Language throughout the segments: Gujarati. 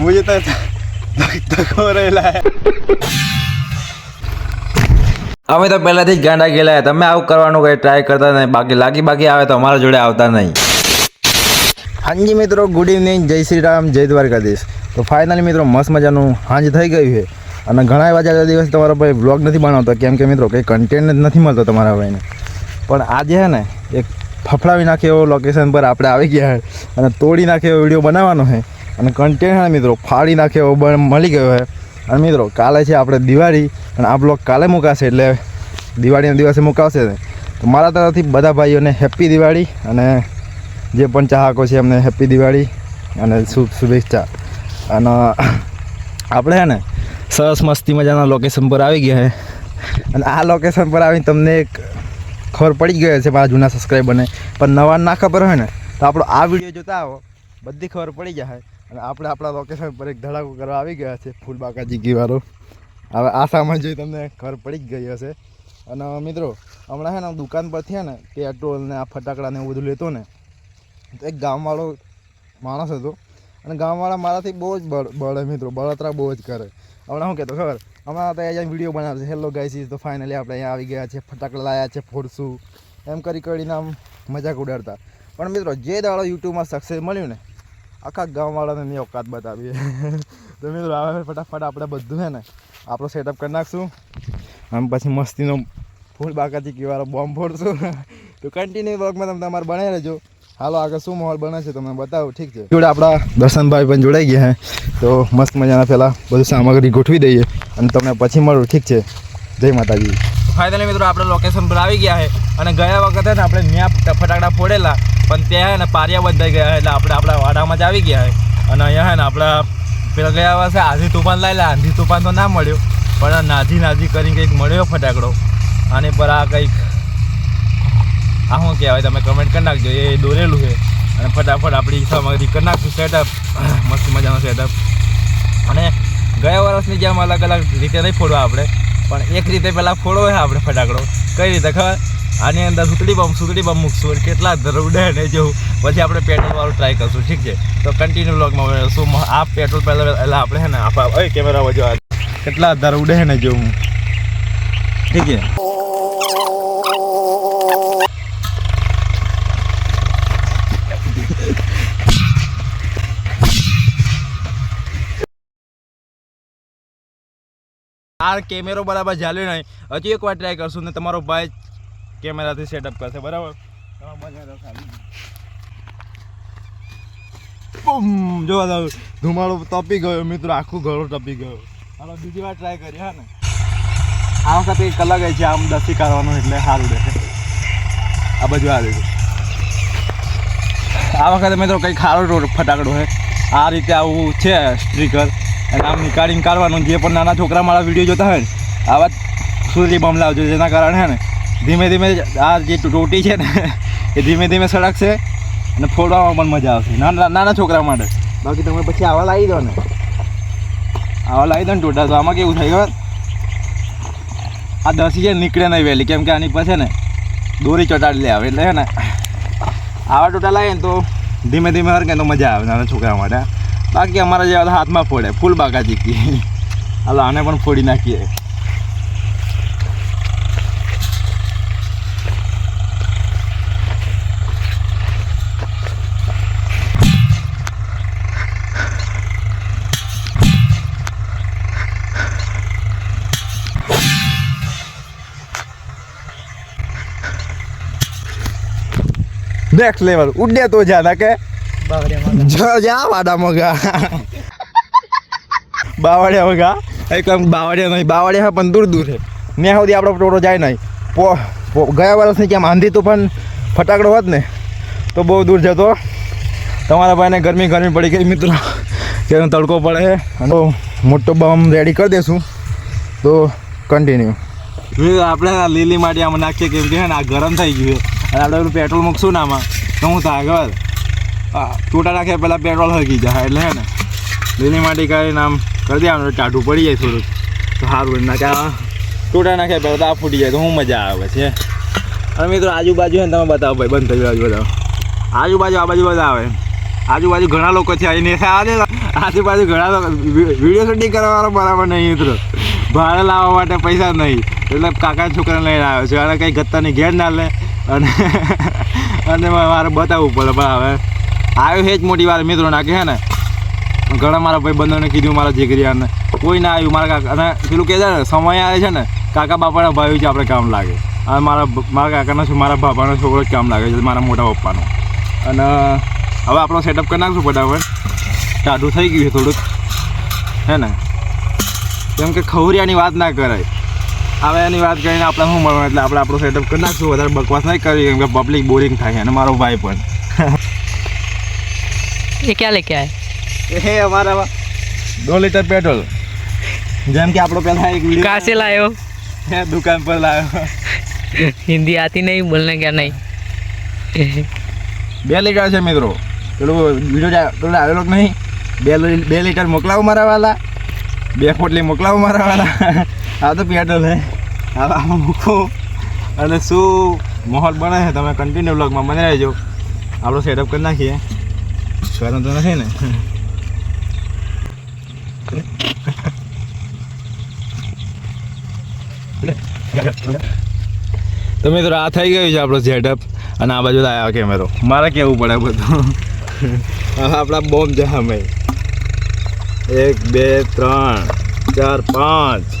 मुझे तो धक्को રહેલા અમે તો પહેલાથી જ ગાંડા ગયેલા તમે આવું કરવાનું કંઈ ટ્રાય કરતા નહીં બાકી લાગી બાકી આવે તો અમારા જોડે આવતા નહીં હાજી મિત્રો ગુડ ઇવનિંગ જય શ્રી રામ જય દ્વારકાધીશ તો ફાઇનલી મિત્રો મસ્ત મજાનું હાંજ થઈ ગયું છે અને ઘણા એવા જાજા દિવસ તમારા ભાઈ બ્લોગ નથી બનાવતો કેમ કે મિત્રો કંઈ કન્ટેન્ટ જ નથી મળતો તમારા ભાઈને પણ આજે છે ને એક ફફડાવી નાખે એવો લોકેશન પર આપણે આવી ગયા છે અને તોડી નાખે એવો વિડીયો બનાવવાનો છે અને કન્ટેનર મિત્રો ફાડી નાખે એવો મળી ગયો છે. અને મિત્રો, કાલે છે આપણે દિવાળી અને આ બ્લોગ કાલે મુકાશે એટલે દિવાળીના દિવસે મુકાવશે તો મારા તરફથી બધા ભાઈઓને હેપી દિવાળી અને જે પણ ચાહકો છે એમને હેપી દિવાળી અને શુભ શુભેચ્છા. અને આપણે છે ને સરસ મસ્તી મજાના લોકેશન પર આવી ગયા છે. અને આ લોકેશન પર આવીને તમને એક ખબર પડી ગઈ છે મારા જૂના સબસ્ક્રાઈબરને પણ નવા ના ખબર હોય ને, તો આપણો આ વીડિયો જોતા આવો. બધી ખબર પડી જાય. અને આપણે આપણા લોકેશન પર એક ધડાકો કરવા આવી ગયા છે ફૂલબાકા જીગીવાળો હવે આ સામાન જોઈ તમને ખબર પડી જ ગઈ હશે. અને મિત્રો, હમણાં છે ને, દુકાન પરથી છે ને, પેટ્રોલ ને આ ફટાકડા ને એવું બધું લેતો ને, તો એક ગામવાળો માણસ હતો. અને ગામવાળા મારાથી બહુ જ બળ મિત્રો, બળતરા બહુ જ કરે. હમણાં શું કહેતો, ખબર? હમણાં તો અહીંયા વીડિયો બનાવશે. હેલો ગાઈસીસ તો ફાઇનલી આપણે અહીંયા આવી ગયા છે, ફટાકડા લાયા છે, ફોડશું. એમ કરી કરીને આમ મજાક ઉડાડતા. પણ મિત્રો, જે દાડો યુટ્યુબમાં સક્સેસ મળ્યું ને આખા ગામવાળાને મેં ઓકાત બતાવી. તો મિત્રો આવે ફટાફટ આપણે બધું છે ને આપણો સેટઅપ કરી નાખશું. આમ પછી મસ્તીનો ફૂલ બાકાથી કીવાળો બોમ્બ ફોડશું. તો કન્ટિન્યુ વર્કમાં તમે તમારે બનાવી રહેજો. હાલો, આગળ શું માહોલ બને છે તમને બતાવું, ઠીક છે? જોડે આપણા દર્શનભાઈ પણ જોડાઈ ગયા હે. તો મસ્ત મજાના પહેલાં બધું સામગ્રી ગોઠવી દઈએ અને તમને પછી મળું, ઠીક છે? જય માતાજી. ફાઇનલી મિત્રો, આપણે લોકેશન પર આવી ગયા છે અને ગયા વખતે આપણે ત્યાં ફટાકડા ફોડેલા. પણ ત્યાં ને પારિયા બધા ગયા એટલે આપણે આપણા વાડામાં જ આવી ગયા અને અહીંયા હે ને આપણા પેલા ગયા વર્ષે આંધી તુફાન લાવેલા આંધી તુફાન તો ના મળ્યો, પણ નાજી નાજી કરીને કંઈક મળ્યો ફટાકડો. આની પર આ કંઈક, આ શું કહેવાય તમે કમેન્ટ કરી નાખજો, એ દોરેલું છે. અને ફટાફટ આપણી સામગ્રી કરી નાખશું સેટઅપ મસ્ત મજાનો સેટઅપ અને ગયા વર્ષની જેમ અલગ અલગ રીતે નહીં ફોડવા આપણે, પણ એક રીતે પહેલાં ફોડવો છે આપણે ફટાકડો. કઈ રીતે ખબર? આની અંદર સુતળી બમ સુતળી બમ મૂકશું અને કેટલા ધરવડે ને જેવું પછી આપણે પેટ્રોલવાળું ટ્રાય કરશું, ઠીક છે? તો કન્ટિન્યુ બ્લોગમાં શું આ પેટ્રોલ પહેલાં એટલે આપણે હે ને આપણા કેમેરા વજો કેટલા ધરવડે ને જેવું ઠીક છે? આ કેમેરો બરાબર ચાલ્યો નહીં. હજી એક વાર ટ્રાય કરશું ને તમારો ભાઈ કેમેરાથી સેટઅપ કરશે, બરાબર? બૂમ જોવા જાવ ધુમાડો તપી ગયો, મિત્રો, આખું ઘરો ટપી ગયો. હાલો, બીજી વાર ટ્રાય કરી હા ને? આ વખતે એક અલગ છે, આમ દસી કાઢવાનું એટલે સારું રહેશે આ બાજુ આ છે આ વખતે, મિત્રો, કંઈક સારો ફટાકડો છે આ રીતે આવું છે સ્ટ્રીકર અને આમ નીકાળીને કાઢવાનું, જે પણ નાના છોકરા મારા વીડિયો જોતા હોય ને, આવા સૂર્ય બમ લાવજો જેના કારણે, હે ને ધીમે ધીમે આ જે રોટી છે ને એ ધીમે ધીમે સળગશે અને ફોડવામાં પણ મજા આવશે નાના નાના છોકરા માટે બાકી તમે પછી આવા લાવી દો ને આવા લાવી દો ને ટોટા તો આમાં કેવું થાય ખબર આ દસી છે ને નીકળે નહીં વહેલી કેમ કે આની પાસે ને દોરી ચોટાડી લે આવે એટલે છે ને આવા ટોટા લાવીએ ને તો ધીમે ધીમે હરકે તો મજા આવે નાના છોકરા માટે બાકી અમારા જેવા તો હાથમાં ફોડે ફૂલ બાકા ચીકી હાલો આને પણ ફોડી નાખીએ નેક્સ્ટ લેવલ ઉડે તો જ્યાં કે? જા જા વાડા મગા. બાવળિયા મગા. એક બાવળિયા નહીં બાવળિયા પણ દૂર દૂર છે. ત્યાં સુધી આપણો ટોટો જાય નહીં. ગયા વર્ષની કેમ આંધી તુફાન ફટાકડો હોત ને તો બહુ દૂર જતો. તમારા ભાઈને ગરમી ગરમી પડી ગઈ મિત્રો. કે તડકો પડે અને મોટો બમ રેડી કરી દેશું. તો કન્ટિન્યુ આપણે લીલી માટી આમાં નાખીએ કેમ કે ને આ ગરમ થઈ ગયું અને આપણે પેલું પેટ્રોલ મૂકશું ને આમાં. તો હું થાય, ખબર? નાખે પહેલાં પેટ્રોલ હકી જાય, એટલે હે ને. લીલી માટી કરીને આમ કરી દેવાનું ટાઢું પડી જાય થોડુંક. તો સારું ના કે ટૂટા નાખે પહેલાં તો આ ફૂટી જાય, તો હું મજા આવે છે અને મિત્રો, આજુબાજુ હે તમે બતાવો ભાઈ, બંધ થઈ બાજુ બતાવો. આજુબાજુ, આ બાજુ બધા આવે આજુબાજુ ઘણા લોકો છે આવીને આવે આજુબાજુ ઘણા લોકો વીડિયો શૂટિંગ કરવાનો બરાબર નહીં, મિત્રો. ભાડે લાવવા માટે પૈસા નહીં. એટલે કાકા છોકરાને લઈને આવ્યો છે. અને કંઈ ગત્તાની ઘેર ના લે. અને અને મારે બતાવવું પડે, પણ હવે આવ્યો છે જ મોટી વાર મિત્રો નાખે છે ને, ઘણા મારા ભાઈ બંધોને કીધું મારા જીગરિયાને કોઈ ના આવ્યું, મારા કાકા અને પેલું કહે છે ને, સમય આવે છે ને, કાકા બાપાના ભાઈ જ આપણે કામ લાગે. અને મારા મારા કાકાનો છે મારા બાપાનો છોકરો જ કામ લાગે છે મારા મોટા પપ્પાનો. અને હવે આપણો સેટઅપ કરી નાખશું ફટાફટ. ટાઢું થઈ ગયું છે થોડુંક. હે ને? કેમ કે ખવરિયાની વાત ના કરાય. હવે એની વાત કરીને આપણે શું મળવાનું? એટલે આપણે આપણું સેટઅપ કરી નાખશું. વધારે બકવાસ નહીં કરી કેમ કે પબ્લિક બોરિંગ થાય અને મારો ભાઈ પણ. એ ક્યાં લે આય? હે અમારા દો લીટર પેટ્રોલ. જેમ કે આપણો પહેલા એક વીડિયો કાસે લાયો. હે દુકાન પર લાવ્યો હિન્દી આતી નહીં બોલને કે નહીં. બે લીટર છે મિત્રો. પેલું વીડિયો પેલો આવેલો નહીં? બે બે લીટર મોકલાવો મારા વાલા. બે પોટલી મોકલાવો મારા વાલા. આ તો પેટ્રોલ હે. હવે આમાં મૂકો. અને શું માહોલ બને છે? તમે કન્ટિન્યુ બ્લોગમાં મને રહેજો. આપણો સેટઅપ કરી નાખીએ. કરવાનું તો નથી ને? તો મિત્રો આ થઈ ગયું છે આપણો સેટઅપ અને આ બાજુ આવ્યો કેમેરો મારે કેવું પડે બધું? આપણા બોમ્બ છે અમે એક, બે, ત્રણ, ચાર, પાંચ.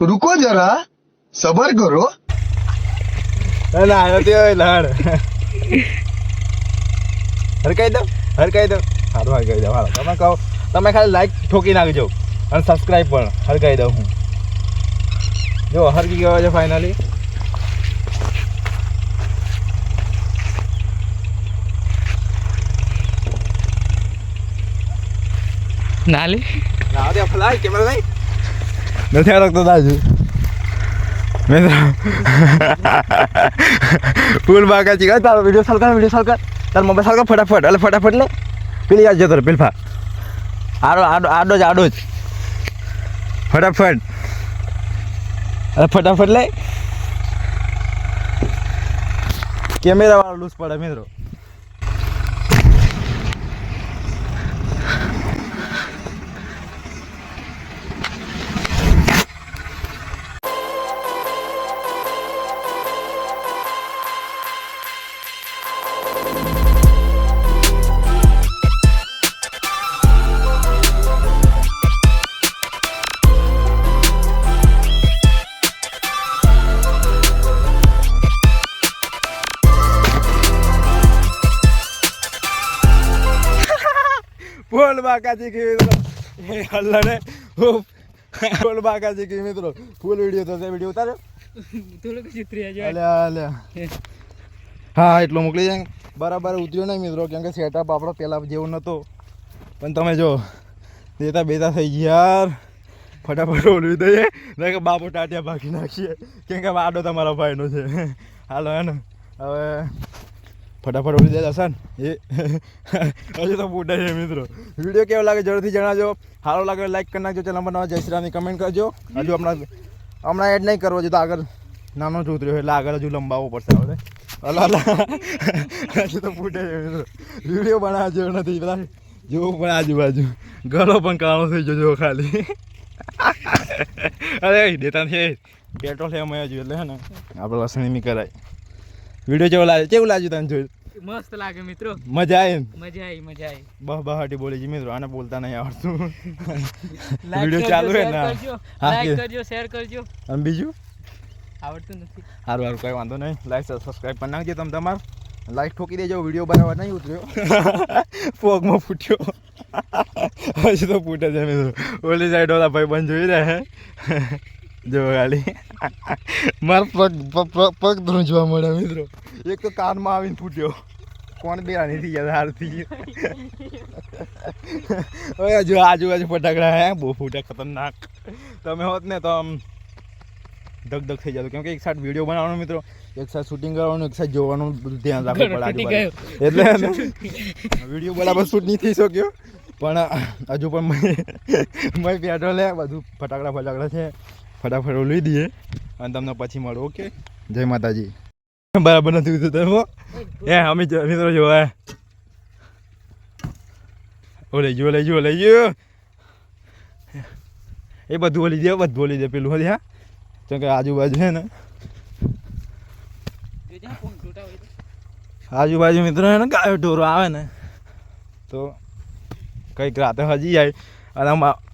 રૂકો જરા સબર કરો. ના નથી લાડ હરકાઈ દો હરકાઈ દો. સારું હરકાઈ દો હાલો. તમે કહો તમે ખાલી લાઈક ઠોકી નાખજો અને સબસ્ક્રાઈબ પણ. હરકાઈ દઉં હું. જો હરકી ગયો છે ફાઇનલી નાલે ના દે ફલાય કેમલ ભાઈ નથી અડકતો દાજુ મિત્રો ફૂલ બાકા ચીકા તારો વીડિયો સાલ કર વીડિયો સાલ કર. તાર મોબાઈલ સાલ કર, ફટાફટ. એટલે ફટાફટ લે. પેલી યાદ જતો પેલફા. આડો આડો આડો જ આડો જ. ફટાફટ. અરે, ફટાફટ લે. કેમેરા વાળો લૂઝ પડે મિત્રો. બાકાથી કેવી હલ્લને ફૂલ બાકાથી કેવી મિત્રો? ફૂલ વીડિયો થશે વીડિયો ઉતારે હા. એટલો મોકલી જાય બરાબર ઉતર્યો નહીં મિત્રો કેમ કે સેટઅપ આપણો પહેલાં જેવો નહોતો પણ તમે જો દેતા બેતા થઈ ગયા યાર. ફટાફટ ઓલવી દઈએ નહીં કે બાપુ ટાટિયા ભાગી નાખીએ. કેમ કે વાડો તમારા ભાઈનો છે. હાલો હે ને. હવે ફટાફટ ઓલી દેતા હસન એ. હજુ તો ફૂટે છે મિત્રો. વીડિયો કેવો લાગે જરૂરથી જણાવજો. સારો લાગે લાઈક કરી નાખજો ચેનલ પર નવા જય શ્રી રામની કમેન્ટ કરજો. હજુ હમણાં હમણાં એડ નહીં કરવો જો તો આગળ નાનો જ ઉતર્યો એટલે આગળ હજુ લંબાવવો પડશે હવે. અલા અલા હજુ તો ફૂટે છે મિત્રો. વીડિયો પણ આજે નથી, બધા જોવું પણ આજુબાજુ. ગળો પણ કાળો થઈ જજો ખાલી. અરે, દેતા છે પેટ્રોલ અમે હજુ એટલે હે ને. આપણે નહીં કરાય વીડિયો જેવો લાગે? કેવું લાગ્યું તને જોયું? મસ્ત લાગે મિત્રો. મજા આવી મજા આવી મજા આવી. બહ બહાટી બોલી જી મિત્રો આને બોલતા નહીં આવડતું. વીડિયો ચાલુ હે ના. લાઈક કરજો શેર કરજો. અને બીજું? આવડતું નથી. સારું હારું કઈ વાંધો નહીં. લાઈક સબસ્ક્રાઇબ પણ નાખજો તમે તમાર. લાઈક ઠોકી દેજો વીડિયો બરાબર નહીં ઉતર્યો. ફોગમાં ફૂટ્યો. હજી તો ફૂટે છે મિત્રો. ઓલી સાઈડ ઓલા ભાઈ બંધ જોઈ રહ્યા હે જો ગાડી. મારા પગ પગ ધ્રુજવા મળ્યા મિત્રો. એક તો કાનમાં આવીને ફૂટ્યો. કોણ બે આની થઈ ગયા હારથી હવે જો આજુબાજુ ફટાકડા હે બહુ ફૂટા ખતરનાક. તમે હોત ને તો આમ ધક ધક થઈ જતો. કેમ કે એક સાઈડ વીડિયો બનાવવાનો મિત્રો એક સાઈડ શૂટિંગ કરવાનું એક સાઈડ જોવાનું બધું ધ્યાન રાખવું પડે એટલે વીડિયો બરાબર શૂટ નહીં થઈ શક્યો. પણ હજુ પણ મેં પેટ્રોલ લે બધું ફટાકડા ફટાકડા છે. ફટાફટ લઈ દઈએ. અને તમને પછી મળો ઓકે? જય માતાજી. બરાબર નથી ઉતરતું તમે એ અમે જો- મિત્રો જોવા. ઓ લઈ ગયો લઈ ગયો લઈ ગયો. એ બધું ઓલી દે બધું ઓલી દે પેલું હજી હા. કેમ કે આજુબાજુ છે ને. આજુબાજુ મિત્રો એને ને ગાયો ઢોરો આવે ને. તો કંઈક રાતે હજી જાય. અને અમા-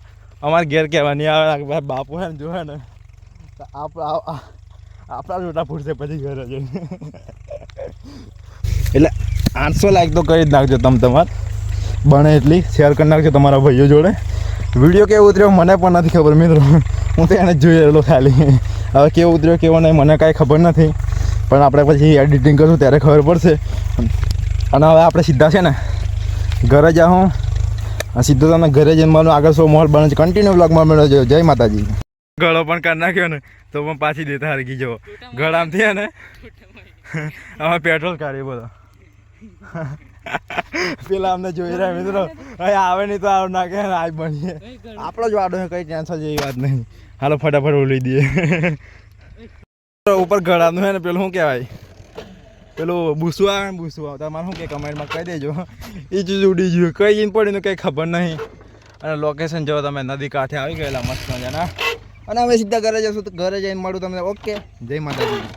અમારે ઘેર કહેવાની આવે બાપુ એમ ને જો ને આપણા આપણા રોટા ફૂટશે પછી ઘરે જઈને. એટલે આઠસો લાઈક તો કરી જ નાખજો તમે તમારે. બને એટલી શેર કરી નાખજો તમારા ભાઈઓ જોડે. વીડિયો કેવો ઉતર્યો મને પણ નથી ખબર મિત્રો. હું તો એને જ રહેલો ખાલી. હવે કેવો ઉતર્યો, કેવો નહીં, મને કાંઈ ખબર નથી. પણ આપણે પછી એડિટિંગ કરશું, ત્યારે ખબર પડશે. અને હવે આપણે સીધા છે ને, ઘરે જાઉં સીધો તમે ઘરે મારું આગળ સો માહોલ બને છે? કન્ટિન્યુ બ્લોગમાં મળ્યો છે. જય માતાજી. ગળો પણ કરી નાખ્યો ને, તો પણ પાછી દેતા હરકી જવો થયા ને? અમે પેટ્રોલ કાઢીએ બધો પેલા અમને જોઈ રહ્યા મિત્રો. અહીં આવે નહીં તો આવ નાખે ને, આજ બનીએ. આપણો જ વાડો કઈ ટેન્શન જેવી વાત નહીં. હાલો ફટાફટ ઓલી દઈએ. ઉપર ગળાનું હે ને, પેલું શું કહેવાય? પેલું બુસું આવે ને બુસું આવે તમારે શું કે કમેન્ટમાં કહી દેજો. એ ચીજ ઉડી ગયું. કઈ જઈને પડીને કંઈ ખબર નહીં. અને લોકેશન જો તમે. નદી કાંઠે આવી ગયેલા મસ્ત મજાના. અને અમે સીધા ઘરે જશું તો ઘરે જઈને મળું તમને. ઓકે જય માતાજી.